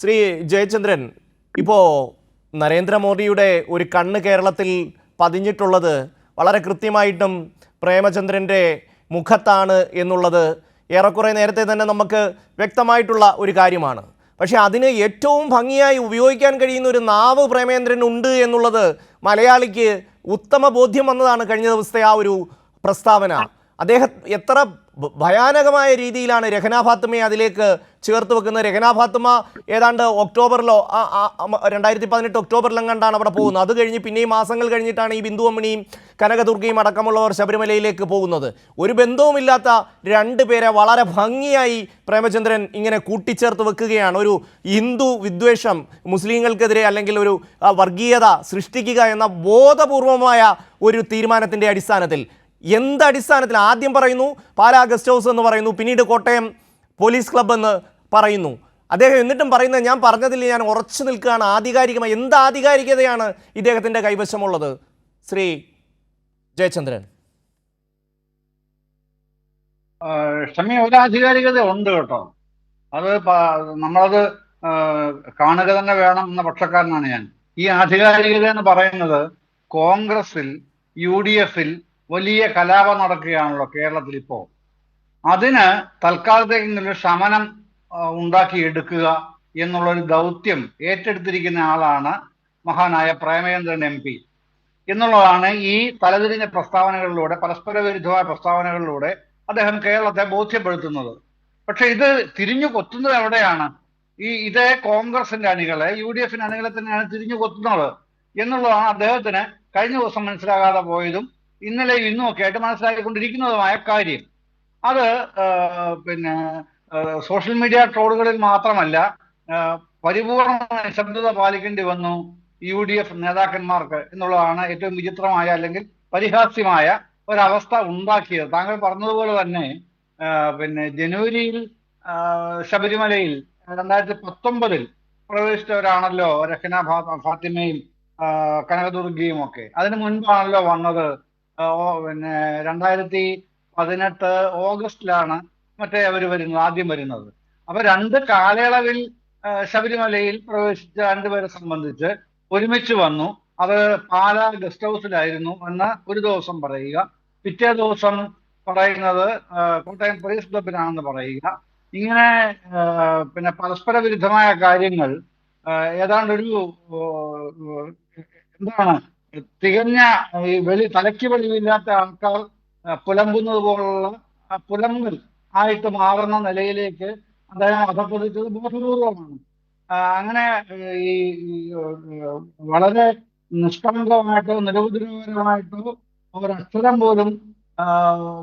ശ്രീ ജയചന്ദ്രൻ ഇപ്പോൾ നരേന്ദ്രമോദിയുടെ ഒരു കണ്ണ് കേരളത്തിൽ പതിഞ്ഞിട്ടുള്ളത് വളരെ കൃത്യമായിട്ടും പ്രേമചന്ദ്രന്റെ മുഖത്താണ് എന്നുള്ളത് ഏറെക്കുറെ നേരത്തെ തന്നെ നമുക്ക് വ്യക്തമായിട്ടുള്ള ഒരു കാര്യമാണ്. പക്ഷേ അതിന് ഏറ്റവും ഭംഗിയായി ഉപയോഗിക്കാൻ കഴിയുന്ന ഒരു നാവ് പ്രേമേന്ദ്രൻ ഉണ്ട് എന്നുള്ളത് മലയാളിക്ക് ഉത്തമ ബോധ്യം വന്നതാണ് കഴിഞ്ഞ ദിവസത്തെ ആ ഒരു പ്രസ്താവന. അദ്ദേഹം എത്ര ഭയാനകമായ രീതിയിലാണ് രഹന ഫാത്തിമയെ അതിലേക്ക് ചേർത്ത് വെക്കുന്നത്. രഹന ഫാത്തിമ ഏതാണ്ട് ഒക്ടോബറിലോ രണ്ടായിരത്തി പതിനെട്ട് ഒക്ടോബറിലും കണ്ടാണ് അവിടെ പോകുന്നത്. അത് കഴിഞ്ഞ് പിന്നെയും മാസങ്ങൾ കഴിഞ്ഞിട്ടാണ് ഈ ബിന്ദു അമ്മിണിയും കനകദുർഗയും അടക്കമുള്ളവർ ശബരിമലയിലേക്ക് പോകുന്നത്. ഒരു ബന്ധവുമില്ലാത്ത രണ്ട് പേരെ വളരെ ഭംഗിയായി പ്രേമചന്ദ്രൻ ഇങ്ങനെ കൂട്ടിച്ചേർത്ത് വെക്കുകയാണ്. ഒരു ഹിന്ദു വിദ്വേഷം മുസ്ലിങ്ങൾക്കെതിരെ അല്ലെങ്കിൽ ഒരു വർഗീയത സൃഷ്ടിക്കുക എന്ന ബോധപൂർവമായ ഒരു തീരുമാനത്തിന്റെ അടിസ്ഥാനത്തിൽ എന്ത് അടിസ്ഥാനത്തിൽ ആദ്യം പറയുന്നു? പാലാ ഗസ്റ്റ് ഹൗസ് എന്ന് പറയുന്നു. പിന്നീട് കോട്ടയം പോലീസ് ക്ലബ് എന്ന് പറയുന്നു. അദ്ദേഹം എന്നിട്ടും പറയുന്നത് ഞാൻ പറഞ്ഞതിൽ ഞാൻ ഉറച്ചു നിൽക്കുകയാണ്. ആധികാരികമായി എന്ത് ആധികാരികതയാണ് ഇദ്ദേഹത്തിന്റെ കൈവശമുള്ളത്? ശ്രീ ജയചന്ദ്രൻ. ആഹ് ഷമി ഒരു ആധികാരികത ഉണ്ട് കേട്ടോ. അത് നമ്മളത് കാണുക തന്നെ വേണം എന്ന പക്ഷക്കാരനാണ് ഞാൻ. ഈ ആധികാരികത എന്ന് പറയുന്നത് കോൺഗ്രസിൽ യു ഡി എഫിൽ വലിയ കലാപം നടക്കുകയാണല്ലോ കേരളത്തിൽ ഇപ്പോ അതിന് തൽക്കാലത്തേക്കെങ്കിലും ശമനം ഉണ്ടാക്കി ഉണ്ടാക്കിയെടുക്കുക എന്നുള്ള ഒരു ദൗത്യം ഏറ്റെടുത്തിരിക്കുന്ന ആളാണ് മഹാനായ പ്രേമചന്ദ്രൻ എം പി. എന്നുള്ളതാണ് ഈ തലതിരിഞ്ഞ പ്രസ്താവനകളിലൂടെ പരസ്പര വിരുദ്ധമായ പ്രസ്താവനകളിലൂടെ അദ്ദേഹം കേരളത്തെ ബോധ്യപ്പെടുത്തുന്നത്. പക്ഷെ ഇത് തിരിഞ്ഞു കൊത്തുന്നത് എവിടെയാണ്? ഈ ഇതേ കോൺഗ്രസിന്റെ അണികളെ യു ഡി എഫിന്റെ അണികളെ തന്നെയാണ് തിരിഞ്ഞു കൊത്തുന്നത് എന്നുള്ളതാണ് അദ്ദേഹത്തിന് കഴിഞ്ഞ ദിവസം മനസ്സിലാകാതെ പോയതും ഇന്നലെ ഇന്നും ഒക്കെ ആയിട്ട് മനസ്സിലാക്കിക്കൊണ്ടിരിക്കുന്നതുമായ കാര്യം. അത് പിന്നെ സോഷ്യൽ മീഡിയ ട്രോളുകളിൽ മാത്രമല്ല പരിപൂർണ നിശബ്ദത പാലിക്കേണ്ടി വന്നു യു ഡി എഫ് നേതാക്കന്മാർക്ക് എന്നുള്ളതാണ് ഏറ്റവും വിചിത്രമായ അല്ലെങ്കിൽ പരിഹാസ്യമായ ഒരവസ്ഥ ഉണ്ടാക്കിയത്. താങ്കൾ പറഞ്ഞതുപോലെ തന്നെ പിന്നെ ജനുവരിയിൽ ശബരിമലയിൽ രണ്ടായിരത്തി പത്തൊമ്പതിൽ പ്രവേശിച്ചവരാണല്ലോ രഹന ഫാത്തിമയും കനകദുർഗയും ഒക്കെ. അതിനു മുൻപാണല്ലോ വന്നത് പിന്നെ രണ്ടായിരത്തി പതിനെട്ട് ഓഗസ്റ്റിലാണ് മറ്റേ അവർ വരുന്നത് ആദ്യം വരുന്നത്. അപ്പൊ രണ്ട് കാലയളവിൽ ശബരിമലയിൽ പ്രവേശിച്ച രണ്ടുപേരെ സംബന്ധിച്ച് ഒരുമിച്ച് വന്നു. അത് പാല ഗസ്റ്റ് ഹൗസിലായിരുന്നു എന്ന് ഒരു ദിവസം പറയുക. പിറ്റേ ദിവസം പറയുന്നത് കോട്ടയം പോലീസ് ക്ലബിനാണെന്ന് പറയുക. ഇങ്ങനെ പിന്നെ പരസ്പര വിരുദ്ധമായ കാര്യങ്ങൾ ഏതാണ്ടൊരു എന്താണ് തികഞ്ഞ വെളി തലയ്ക്ക് വെളിവില്ലാത്ത ആൾക്കാർ പുലമ്പുന്നത് പോലുള്ള പുലമ്പൽ ആയിട്ട് മാറുന്ന നിലയിലേക്ക് അദ്ദേഹം അധപ്പതിച്ചത് ബോധപൂർവമാണ്. അങ്ങനെ ഈ വളരെ നിഷ്കളങ്കമായിട്ടോ നിരുപദ്രവകരമായിട്ടോ ഒരക്ഷരം പോലും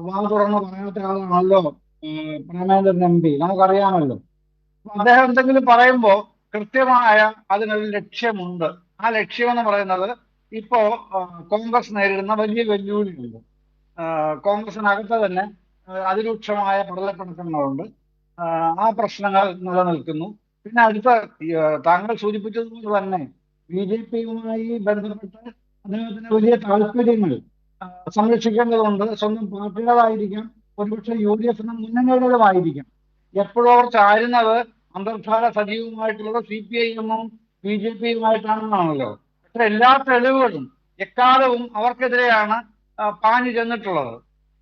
വാ തുറന്ന് പറയാത്ത ആളാണല്ലോ പ്രമേന്ദ്രൻ എം പി. നമുക്കറിയാമല്ലോ. അദ്ദേഹം എന്തെങ്കിലും പറയുമ്പോൾ കൃത്യമായ അതിനൊരു ലക്ഷ്യമുണ്ട്. ആ ലക്ഷ്യം എന്ന് പറയുന്നത് ഇപ്പോ കോൺഗ്രസ് നേരിടുന്ന വലിയ വെല്ലുവിളികളുണ്ട് കോൺഗ്രസിനകത്ത് തന്നെ അതിരൂക്ഷമായ പ്രബലപ്പെടുത്തങ്ങളുണ്ട് ആ, പ്രശ്നങ്ങൾ നിലനിൽക്കുന്നു. പിന്നെ അടുത്ത താങ്കൾ സൂചിപ്പിച്ചതുപോലെ തന്നെ ബി ജെ പിയുമായി ബന്ധപ്പെട്ട് അദ്ദേഹത്തിന് വലിയ താല്പര്യങ്ങൾ സംരക്ഷിക്കേണ്ടതുണ്ട്. സ്വന്തം പാർട്ടികളായിരിക്കാം ഒരുപക്ഷെ യു ഡി എഫിന് മുന്നണികളുമായിരിക്കാം. എപ്പോഴും അവർ ചാരുന്നത് അന്തർധാര സജീവമായിട്ടുള്ളത് സി പി ഐ എമ്മും ബി ജെ പിയുമായിട്ടാണെന്നാണല്ലോ. എല്ലാ തെളിവുകളും എക്കാലവും അവർക്കെതിരെയാണ് പാഞ്ഞു ചെന്നിട്ടുള്ളത്.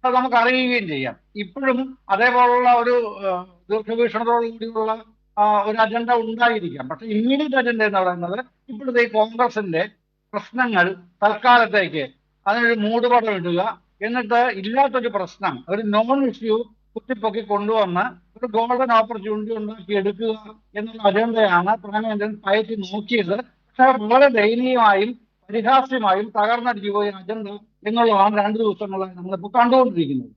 അത് നമുക്ക് അറിയുകയും ചെയ്യാം. ഇപ്പോഴും അതേപോലുള്ള ഒരു ആ, ദീർഘവീക്ഷണത്തോടു കൂടിയുള്ള ഒരു അജണ്ട ഉണ്ടായിരിക്കാം. പക്ഷെ ഇമ്മീഡിയറ്റ് അജണ്ട എന്ന് പറയുന്നത് ഇപ്പോഴത്തെ ഈ കോൺഗ്രസിന്റെ പ്രശ്നങ്ങൾ തൽക്കാലത്തേക്ക് അതിനൊരു മൂടുപടം ഇടുക എന്നിട്ട് ഇല്ലാത്തൊരു പ്രശ്നം ഒരു നോൺ ഇഷ്യൂ കുത്തിപ്പൊക്കി കൊണ്ടുവന്ന് ഒരു ഗോൾഡൻ ഓപ്പർച്യൂണിറ്റി ഉണ്ടാക്കി എടുക്കുക എന്നുള്ള അജണ്ടയാണ് പ്രധാനമന്ത്രി പയറ്റി നോക്കിയത്. വളരെ ദയനീയമായും പരിഹാസ്യമായും തകർന്നടിച്ചു പോയ അജണ്ട എന്നുള്ളതാണ് രണ്ടു ദിവസങ്ങളായി നമ്മളിപ്പോൾ കണ്ടുകൊണ്ടിരിക്കുന്നത്.